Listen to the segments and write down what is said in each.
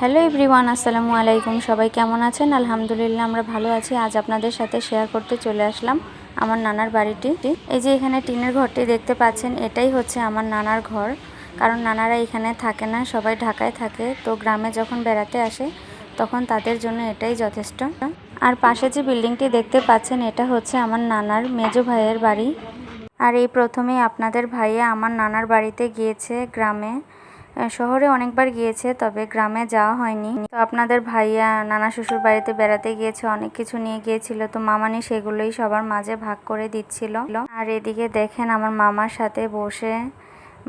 Hello everyone আসসালামু আলাইকুম। সবাই কেমন আছেন? আলহামদুলিল্লাহ, আমরা ভালো আছি। আজ আপনাদের সাথে শেয়ার করতে চলে আসলাম আমার নানার বাড়িটি। এই যে এখানে টিনের ঘরটি দেখতে পাচ্ছেন, এটাই হচ্ছে আমার নানার ঘর। কারণ নানারা এখানে থাকে না, সবাই ঢাকায় থাকে। তো গ্রামে যখন বেড়াতে আসে, তখন তাদের জন্য এটাই যথেষ্ট। আর পাশে যে বিল্ডিংটি দেখতে পাচ্ছেন, এটা হচ্ছে আমার নানার মেজো ভাইয়ের বাড়ি। আর এই প্রথমেই আপনাদের ভাইয়া আমার নানার বাড়িতে গিয়েছে গ্রামে। শহরে অনেকবার গিয়েছে, তবে গ্রামে যাওয়া হয়নি। তো আপনাদের ভাইয়া, নানা শ্বশুর বাড়িতে বেড়াতে গিয়েছে, অনেক কিছু নিয়ে গিয়েছিল। তো মামানি সেগুলোই সবার মাঝে ভাগ করে দিচ্ছিল। আর এদিকে দেখেন আমার মামার সাথে বসে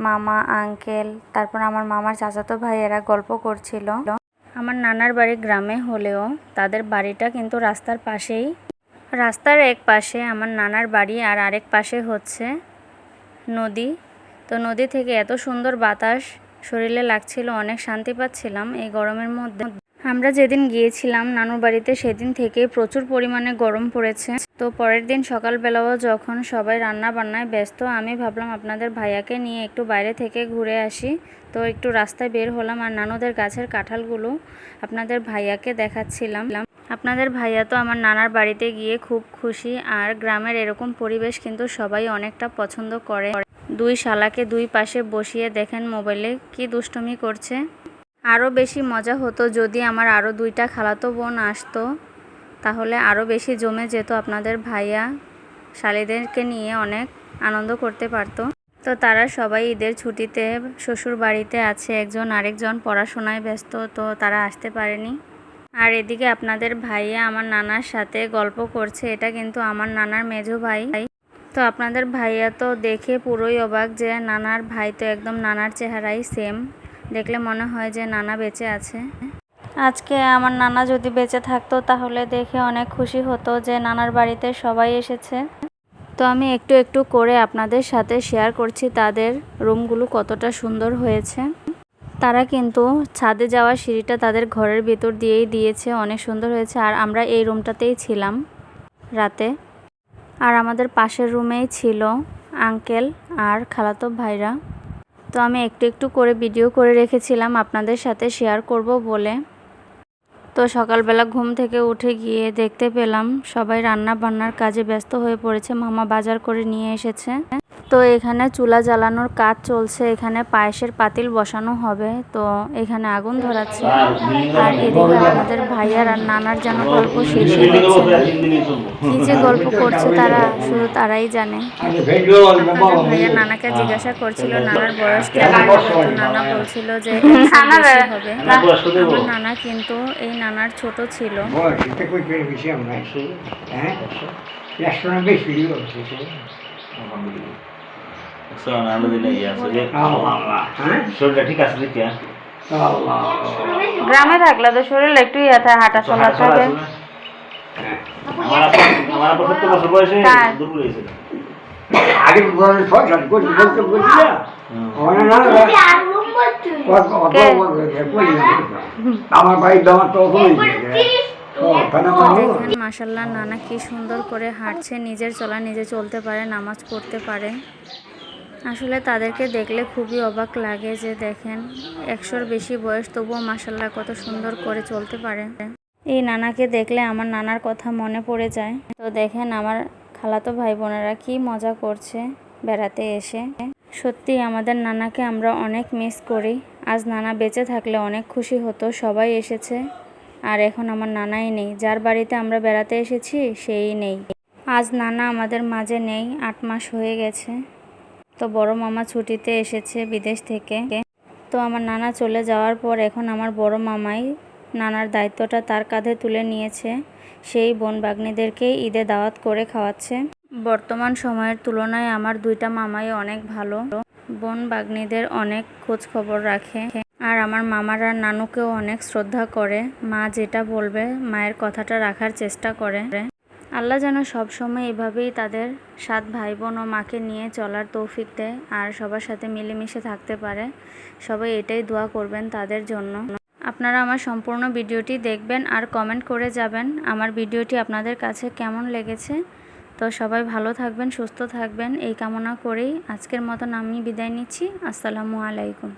মামা, আঙ্কেল, তারপর আমার মামার চাচাতো ভাইয়েরা গল্প করছিল। আমার নানার বাড়ি গ্রামে হলেও তাদের বাড়িটা কিন্তু রাস্তার পাশেই। রাস্তার এক পাশে আমার নানার বাড়ি আর আরেক পাশে হচ্ছে নদী। তো নদী থেকে এত সুন্দর বাতাস শরীরে লাগছিল, অনেক শান্তি পাচ্ছিলাম এই গরমের মধ্যে। আমরা যেদিন গিয়েছিলাম নানুর বাড়িতে, সেদিন থেকে প্রচুর পরিমাণে গরম পড়েছে। তো পরের দিন সকালবেলাও যখন সবাই রান্না বান্নায় ব্যস্ত, আমি ভাবলাম আপনাদের ভাইয়াকে নিয়ে একটু বাইরে থেকে ঘুরে আসি। তো একটু রাস্তায় বের হলাম আর নানুদের গাছের কাঁঠালগুলো আপনাদের ভাইয়াকে দেখাচ্ছিলাম। আপনাদের ভাইয়া তো আমার নানার বাড়িতে গিয়ে খুব খুশি আর গ্রামের এরকম পরিবেশ কিন্তু সবাই অনেকটা পছন্দ করে। দুই শালাকে দুই পাশে বসিয়ে দেখেন মোবাইলে, কি দুষ্টুমি করছে? আরও বেশি মজা হতো যদি আমার আরও দুইটা খালাতো বোন আসতো। তাহলে আরও বেশি জমে যেত আপনাদের ভাইয়া শালিদেরকে নিয়ে অনেক আনন্দ করতে পারতো। তো তারা সবাই ঈদের ছুটিতে শ্বশুর বাড়িতে আছে, একজন আরেকজন পড়াশোনায় ব্যস্ত, তো তারা আসতে পারেনি। আর এদিকে আপনাদের ভাইয়া আমার নানার সাথে গল্প করছে, এটা কিন্তু আমার নানার মেজো ভাই। তো আপনাদের ভাইয়া তো দেখে পুরোই অবাক যে নানার ভাই তো একদম নানার চেহারাই সেম দেখলে মনে হয় যে নানা বেঁচে আছে। আজকে আমার নানা যদি বেঁচে থাকতো তাহলে দেখে অনেক খুশি হতো যে নানার বাড়িতে সবাই এসেছে। তো আমি একটু একটু করে আপনাদের সাথে শেয়ার করছি তাদের রুমগুলো কতটা সুন্দর হয়েছে। তারা কিন্তু ছাদে যাওয়া সিঁড়িটা তাদের ঘরের ভেতর দিয়েই দিয়েছে, অনেক সুন্দর হয়েছে। আর আমরা এই রুমটাতেই ছিলাম রাতে। আর আমাদের পাশের রুমেই ছিল আঙ্কেল আর খালাতো ভাইরা। তো আমি একটু একটু করে ভিডিও করে রেখেছিলাম আপনাদের সাথে শেয়ার করব বলে। তো সকালবেলা ঘুম থেকে উঠে গিয়ে দেখতে পেলাম সবাই রান্না বান্নার কাজে ব্যস্ত হয়ে পড়েছে। মামা বাজার করে নিয়ে এসেছে। তো এখানে চুলা জ্বালানোর কাজ চলছে এখানে পায়েসের পাতিল বসানো হবে তো এখানে আগুন ধরাচ্ছে। আর এদিকে আমাদের ভাইয়ার আর নানার যেন গল্প না কি যে গল্প করছে তারা শুধু তারাই জানে। ভাইয়া নানাকে জিজ্ঞাসা করছিল নানার বয়স নানা বলছিল যে হবে। আমার নানা কিন্তু এই নানার ছোট ছিল। হ্যাঁ? গ্রামে থাকলে তো শরীর একটু ইয়ে থাকে হাঁটা চলা থাকে। হয়েছিল আগে। আমার বাড়ির দামার তো মাসাল্লাহ নানা কি সুন্দর করে হাঁটছে নিজের চলা নিজে চলতে পারে নামাজ পড়তে পারে। আসলে তাদেরকে দেখলে খুবই অবাক লাগে যে দেখেন, একশোর বেশি বয়স তবুও মাসাল্লাহ কত সুন্দর করে চলতে পারে। এই নানাকে দেখলে আমার নানার কথা মনে পড়ে যায়। তো দেখেন আমার খালাতো ভাই বোনেরা কি মজা করছে বেড়াতে এসে। সত্যি আমাদের নানাকে আমরা অনেক মিস করি। আজ নানা বেঁচে থাকলে অনেক খুশি হতো, সবাই এসেছে। আর এখন আমার নানাই নেই। যার বাড়িতে আমরা বেড়াতে এসেছি, সেই নেই। আজ নানা আমাদের মাঝে নেই, আট মাস হয়ে গেছে। তো বড় মামা ছুটিতে এসেছে বিদেশ থেকে। তো আমার নানা চলে যাওয়ার পর এখন আমার বড় মামাই নানার দায়িত্বটা তার কাঁধে তুলে নিয়েছে। সেই বোন বাগ্নিদেরকেই ঈদে দাওয়াত করে খাওয়াচ্ছে। বর্তমান সময়ের তুলনায় আমার দুইটা মামাই অনেক ভালো। বোন বাগ্নিদের অনেক খোঁজ খবর রাখে। আর আমার মামারা নানুকেও অনেক শ্রদ্ধা করে। মা যেটা বলবে, মায়ের কথাটা রাখার চেষ্টা করে। আল্লাহ যেন সবসময় এভাবেই তাদের সাত ভাই বোন ও মাকে নিয়ে চলার তৌফিক দেয় আর সবার সাথে মিলেমিশে থাকতে পারে। সবাই এটাই দোয়া করবেন তাদের জন্য। আপনারা আমার সম্পূর্ণ ভিডিওটি দেখবেন আর কমেন্ট করে যাবেন আমার ভিডিওটি আপনাদের কাছে কেমন লেগেছে। তো সবাই ভালো থাকবেন, সুস্থ থাকবেন, এই কামনা করেই আজকের মতন আমি বিদায় নিচ্ছি। আসসালামু আলাইকুম।